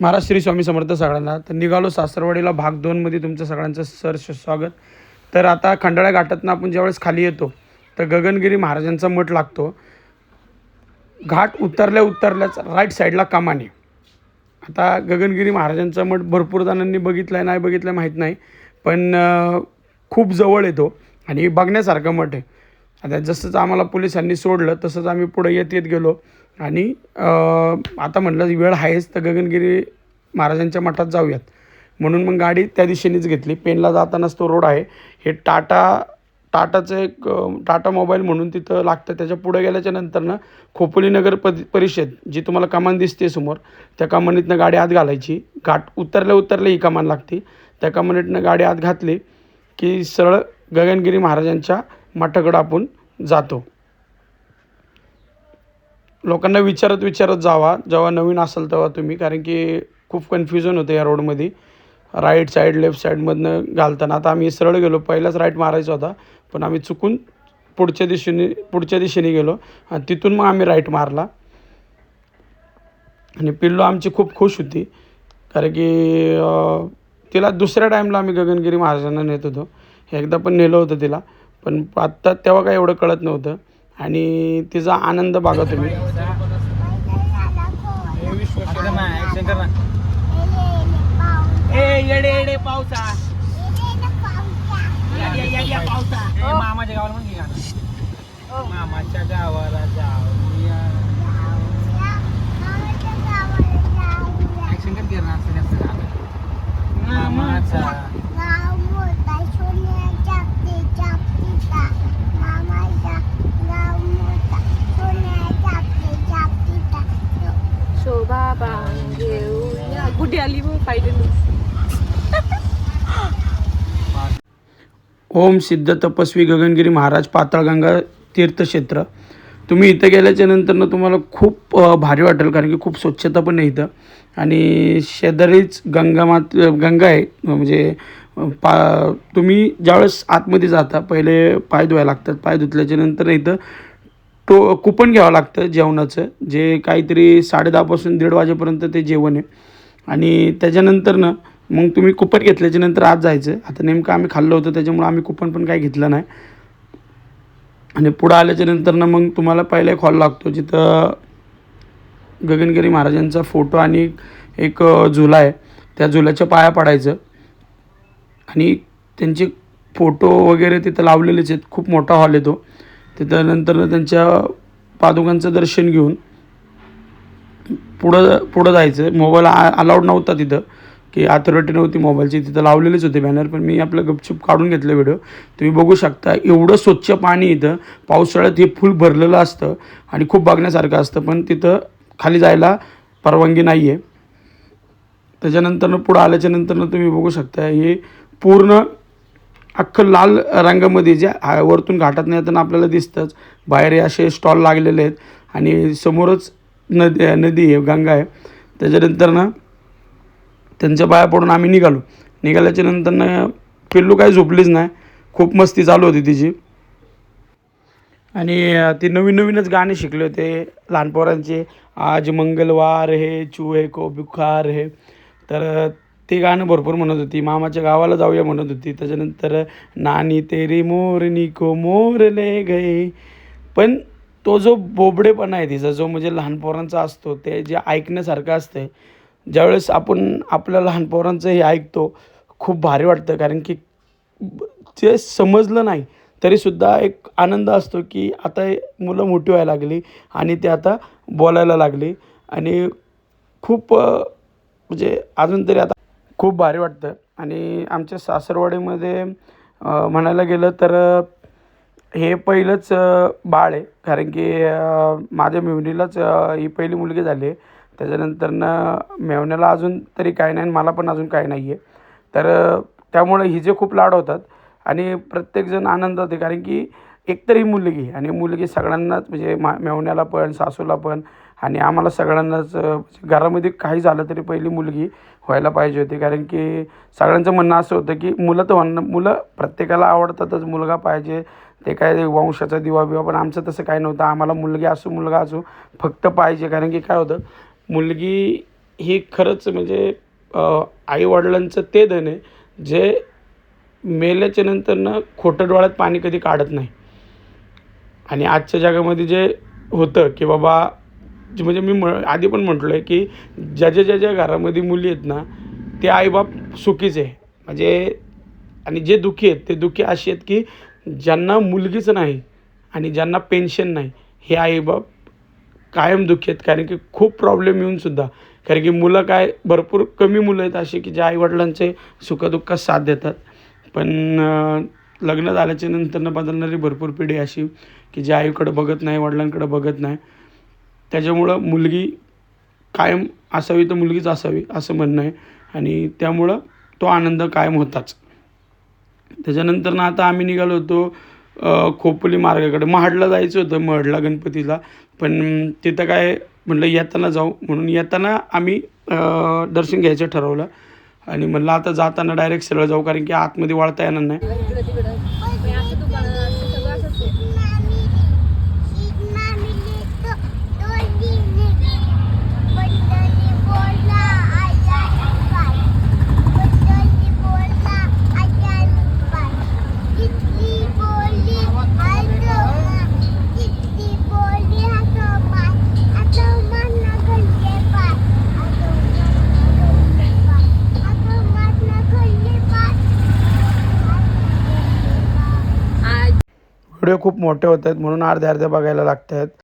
महाराज श्री स्वामी समर्थ सगळ्यांना. तर निघालो सासरवाडीला भाग दोनमध्ये तुमचं सगळ्यांचं सर स्वागत. तर आता खंडाळ्या घाटातनं आपण ज्यावेळेस खाली येतो तर गगनगिरी महाराजांचा मठ लागतो. घाट उतरल्या उतरल्याच राईट साईडला कामाने. आता गगनगिरी महाराजांचा मठ भरपूर जणांनी बघितला आहे नाही बघितलं आहे माहीत नाही पण खूप जवळ येतो आणि बघण्यासारखा मठ आहे. आता जसंच आम्हाला पोलिसांनी सोडलं तसंच आम्ही पुढे येत येत गेलो. आणि आता म्हटलं वेळ आहेच तर गगनगिरी महाराजांच्या मठात जाऊयात. म्हणून मग गाडी त्या दिशेनेच घेतली. पेनला जातानाच तो रोड आहे. हे टाटा टाटाचं एक टाटा मोबाईल म्हणून तिथं लागतं. त्याच्या पुढे गेल्याच्या नंतरनं खोपोली नगर प परिषद जी तुम्हाला कमान दिसते समोर त्या कमानीतनं गाडी आत घालायची. घाट उतरल्या उतरल्या ही कमान लागते. त्या कमानीतनं गाडी आत घातली की सरळ गगनगिरी महाराजांच्या मठाकडं आपण जातो. लोकांना विचारत विचारत जावा जेव्हा नवीन असाल तेव्हा तुम्ही. कारण की खूप कन्फ्युजन होतं या रोडमध्ये राईट साईड लेफ्ट साईडमधनं घालताना. आता आम्ही सरळ गेलो. पहिलाच राईट मारायचा होता. पण आम्ही चुकून पुढच्या दिशेने पुढच्या दिशेने गेलो. आणि तिथून मग आम्ही राईट मारला. आणि पिल्लो आमची खूप खुश होती. कारण की तिला दुसऱ्या टाईमला आम्ही गगनगिरी महाराजांना नेत होतो. एकदा पण नेलं होतं तिला. पण आत्ता तेव्हा काय एवढं कळत नव्हतं. आणि तिचा आनंद बघा तुम्ही. ए येडे येडे पावसा. येड्या येड्या पावसा. ए मामाच्या गावाला म्हणून गाणं मामाच्या गावाला जाऊया ऍक्शन कर ना असं जास्त गाणं. मामाचा शोभा बांग घेऊया कुठे आली मग फायनली ओम सिद्ध तपस्वी गगनगिरी महाराज पाताळगंगा तीर्थक्षेत्र. तुम्ही इथं गेल्याच्यानंतर तुम्हाला खूप भारी वाटेल कारण की खूप स्वच्छता पण आहे इथं. आणि शेजारीच गंगा मात गंगा आहे म्हणजे पा तुम्ही ज्यावेळेस आतमध्ये जाता पहिले पाय धुवायला लागतात. पाय धुतल्याच्या नंतर इथं तो कुपन घ्यावं लागतं जेवणाचं. जे काहीतरी साडेदहापासून दीड वाजेपर्यंत ते जेवण आहे. आणि त्याच्यानंतर ना मग तुम्ही कुपन घेतल्याच्या नंतर आज जायचं. आता नेमकं आम्ही खाल्लं होतं त्याच्यामुळं आम्ही कुपन पण काही घेतलं नाही. आणि पुढं आल्याच्यानंतर ना मग तुम्हाला पहिला एक हॉल लागतो जिथं गगनगिरी महाराजांचा फोटो आणि एक झुला आहे. त्या झुल्याच्या पाया पडायचं. आणि त्यांचे फोटो वगैरे तिथं लावलेलेच आहेत. खूप मोठा हॉल आहे तो. तिथं नंतर त्यांच्या पादुकांचं दर्शन घेऊन पुढं पुढं जायचं. मोबाईल आ अलाउड नव्हता तिथं. की अथॉरिटी नव्हती मोबाईलची तिथं लावलेलेच होते बॅनर पण मी आपलं गपचूप काढून घेतलं व्हिडिओ तुम्ही बघू शकता एवढं स्वच्छ पाणी इथं पावसाळ्यात हे फुल भरलेलं असतं आणि खूप बघण्यासारखं असतं पण तिथं खाली जायला परवानगी नाही आहे त्याच्यानंतरनं पुढं आल्याच्या नंतरनं तुम्ही बघू शकता हे पूर्ण अख्खं लाल रंगामध्ये जे वरतून घाटात नाही येताना आपल्याला दिसतंच. बाहेर असे स्टॉल लागलेले आहेत आणि समोरच नदी नदी आहे गंगा आहे. त्याच्यानंतरनं त्यांच्या पाया पडून आम्ही निघालो. निघाल्याच्या नंतरनं पिल्लू काही झोपलीच नाही. खूप मस्ती चालू होती तिची. आणि ते ती नवीन नवीनच गाणे शिकले होते. लहान पोरांचे आज मंगलवार हे चूहे को बुखार हे. तर ते गाणं भरपूर म्हणत होती. मामाच्या गावाला जाऊया म्हणत होती. त्याच्यानंतर नानी तेरी मोरनी को मोरले गए. पण तो जो बोबडेपणा आहे तिचा जो म्हणजे लहान पोरांचा असतो ते जे ऐकण्यासारखं असतं ज्यावेळेस आपण आपल्या लहान पोरांचं हे ऐकतो खूप भारी वाटतं. कारण की ते समजलं नाही तरीसुद्धा एक आनंद असतो की आता मुलं मोठी व्हायला लागली आणि ते आता बोलायला लागली. आणि खूप म्हणजे अजून तरी आता खूप भारी वाटतं. आणि आमच्या सासरवाडीमध्ये म्हणायला गेलं तर हे पहिलंच बाळ आहे. कारण की माझ्या मेहुणीलाच ही पहिली मुलगी झाली आहे. त्याच्यानंतरनं मेवण्याला अजून तरी काय नाही आणि मला पण अजून काय नाही आहे तर अ, त्यामुळे हिचे खूप लाड होतात आणि प्रत्येकजण आनंदात आहे कारण की एकतर ही मुलगी आणि मुलगी सगळ्यांनाच म्हणजे मा मेवण्याला पण सासूला पण आणि आम्हाला सगळ्यांनाच म्हणजे घरामध्ये काही झालं तरी पहिली मुलगी व्हायला पाहिजे होती. कारण की सगळ्यांचं म्हणणं असं होतं की मुलं तर म्हणणं मुलं प्रत्येकाला आवडतातच मुलगा पाहिजे. ते काय वंशाचा दिवा बिवा पण आमचं तसं काही नव्हतं. आम्हाला मुलगी असो मुलगा असो फक्त पाहिजे. कारण की काय होतं मुलगी ही खरंच म्हणजे आईवडिलांचं ते धन आहे जे मेल्याच्या नंतरनं खोटं डोळ्यात पाणी कधी काढत नाही. आणि आजच्या जगामध्ये जे होतं की बाबा जे म्हणजे मी म आधी पण म्हटलो आहे की ज्या ज्या ज्या ज्या घरामध्ये मुली आहेत ना ते आईबाप सुखीच आहे. म्हणजे आणि जे दुःखी आहेत ते दुःखी असे आहेत की ज्यांना मुलगीच नाही आणि ज्यांना पेन्शन नाही हे आईबाप कायम दुःखी आहेत. कारण की खूप प्रॉब्लेम येऊनसुद्धा कारण की मुलं काय भरपूर कमी मुलं आहेत अशी की जे आईवडिलांचे सुखदुःखात साथ देतात. पण लग्न झाल्याच्या नंतरनं बदलणारी भरपूर पिढी अशी की जे आईकडं बघत नाही वडिलांकडं बघत नाही. त्याच्यामुळं मुलगी कायम असावी तर मुलगीच असावी असं म्हणणं आहे. आणि त्यामुळं तो आनंद कायम होताच. त्याच्यानंतर ना आता आम्ही निघालो होतो खोपोली मार्गाकडे. महाडला जायचं होतं महडला गणपतीला. पण तिथं काय म्हटलं येताना जाऊ म्हणून. येताना आम्ही दर्शन घ्यायचं ठरवलं. आणि म्हणलं आता जाताना डायरेक्ट सरळ जाऊ कारण की आतमध्ये वाळता येणार नाही. व्हिडिओ खूप मोठे होत आहेत म्हणून अर्ध्या अर्ध्या बघायला लागत आहेत